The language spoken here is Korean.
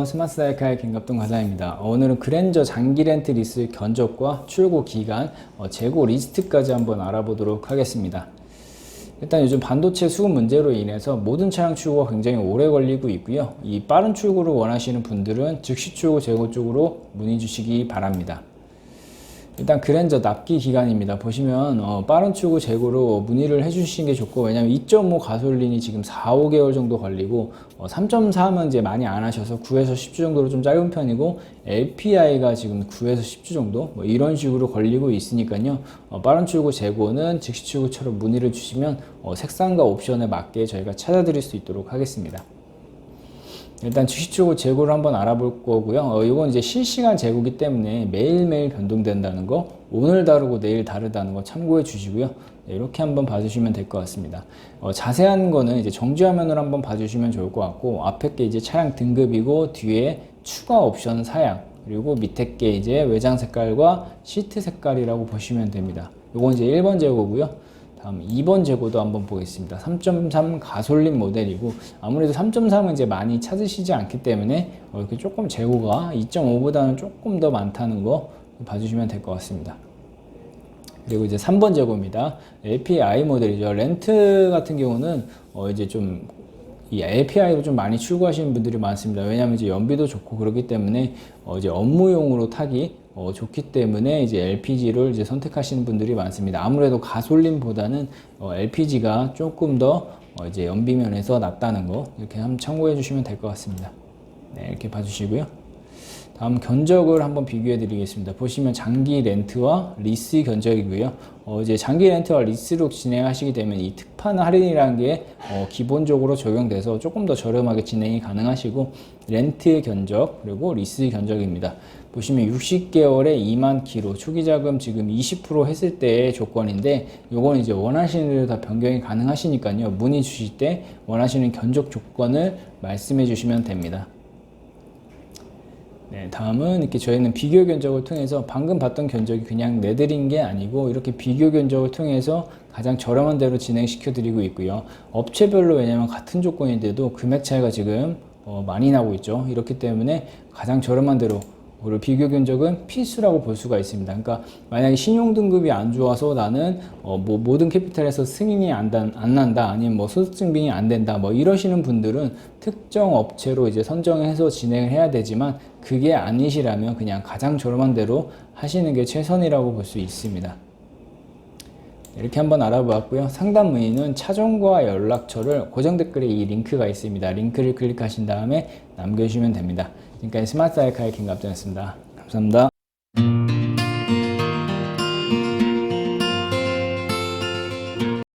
안녕하세요. 스마트 사이카의 김갑동 과장입니다. 어, 오늘은 그랜저 장기 렌트 리스 견적과 출고 기간, 어, 재고 리스트까지 한번 알아보도록 하겠습니다. 일단 요즘 반도체 수급 문제로 인해서 모든 차량 출고가 굉장히 오래 걸리고 있고요. 이 빠른 출고를 원하시는 분들은 즉시 출고 재고 쪽으로 문의 주시기 바랍니다. 일단 그랜저 납기 기간입니다. 보시면 어, 빠른 출고 재고로 문의를 해주시는 게 좋고 왜냐면 2.5 가솔린이 지금 4, 5개월 정도 걸리고 어, 3.3은 이제 많이 안 하셔서 9에서 10주 정도로 좀 짧은 편이고 LPI가 지금 9에서 10주 정도 뭐 이런 식으로 걸리고 있으니까요. 어, 빠른 출고 재고는 즉시 출고처럼 문의를 주시면 어, 색상과 옵션에 맞게 저희가 찾아드릴 수 있도록 하겠습니다. 일단 주식주고 재고를 한번 알아볼 거고요. 어, 이건 이제 실시간 재고기 때문에 매일매일 변동된다는 거, 오늘 다르고 내일 다르다는 거 참고해 주시고요. 네, 이렇게 한번 봐주시면 될 것 같습니다. 어, 자세한 거는 이제 정지화면으로 한번 봐주시면 좋을 것 같고, 앞에 게 이제 차량 등급이고, 뒤에 추가 옵션 사양, 그리고 밑에 게 이제 외장 색깔과 시트 색깔이라고 보시면 됩니다. 이건 이제 1번 재고고요. 다음 2번 재고도 한번 보겠습니다. 3.3 가솔린 모델이고 아무래도 3.3은 이제 많이 찾으시지 않기 때문에 어, 이렇게 조금 재고가 2.5보다는 조금 더 많다는 거 봐주시면 될 것 같습니다. 그리고 이제 3번 재고입니다. LPI 모델이죠. 렌트 같은 경우는 어 이제 좀이 LPI로 좀 많이 출고하시는 분들이 많습니다. 왜냐하면 이제 연비도 좋고 그렇기 때문에 어 이제 업무용으로 타기 어 좋기 때문에 이제 LPG를 이제 선택하시는 분들이 많습니다. 아무래도 가솔린보다는 어 LPG가 조금 더 어 이제 연비 면에서 낫다는 거 이렇게 한번 참고해 주시면 될 것 같습니다. 네, 이렇게 봐주시고요. 다음 견적을 한번 비교해 드리겠습니다. 보시면 장기 렌트와 리스 견적이고요. 어, 이제 장기 렌트와 리스로 진행하시게 되면 이 특판 할인이라는 게 어, 기본적으로 적용돼서 조금 더 저렴하게 진행이 가능하시고 렌트 견적 그리고 리스 견적입니다. 보시면 60개월에 2만 키로 초기 자금 지금 20% 했을 때의 조건인데 요건 이제 원하시는 대로 다 변경이 가능하시니까요. 문의 주실 때 원하시는 견적 조건을 말씀해 주시면 됩니다. 네, 다음은 이렇게 저희는 비교 견적을 통해서 방금 봤던 견적이 그냥 내드린 게 아니고 이렇게 비교 견적을 통해서 가장 저렴한 대로 진행시켜 드리고 있고요. 업체별로 왜냐면 같은 조건인데도 금액 차이가 지금 어, 많이 나고 있죠. 이렇기 때문에 가장 저렴한 대로 그리고 비교 견적은 필수라고 볼 수가 있습니다. 그러니까 만약에 신용 등급이 안 좋아서 나는 어 뭐 모든 캐피탈에서 승인이 안, 단, 안 난다 아니면 뭐 소득 증빙이 안 된다 뭐 이러시는 분들은 특정 업체로 이제 선정해서 진행을 해야 되지만 그게 아니시라면 그냥 가장 저렴한 대로 하시는 게 최선이라고 볼 수 있습니다. 이렇게 한번 알아보았고요. 상담 문의는 차종과 연락처를 고정 댓글에 이 링크가 있습니다. 링크를 클릭하신 다음에 남겨주시면 됩니다. 지금까지 스마트 사이카의 김갑정이었습니다. 감사합니다.